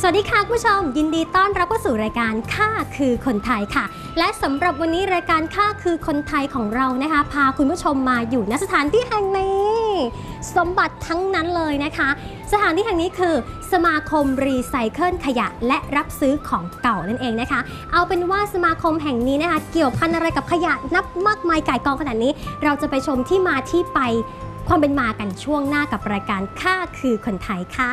สวัสดีค่ะคุณผู้ชม ยินดีต้อนรับเข้าสู่รายการค่าคือคนไทยค่ะ และสำหรับวันนี้รายการค่าคือคนไทยของเรานะคะ พาคุณผู้ชมมาอยู่ณสถานที่แห่งนี้ สมบัติทั้งนั้นเลยนะคะ สถานที่แห่งนี้คือ สมาคมรีไซเคิลขยะ และรับซื้อของเก่านั่นเองนะคะ เอาเป็นว่าสมาคมแห่งนี้นะคะ เกี่ยวพันอะไรกับขยะนับมากมายก่ายกองขนาดนี้ เราจะไปชมที่มาที่ไปความเป็นมากันช่วงหน้ากับรายการค่าคือคนไทยค่ะ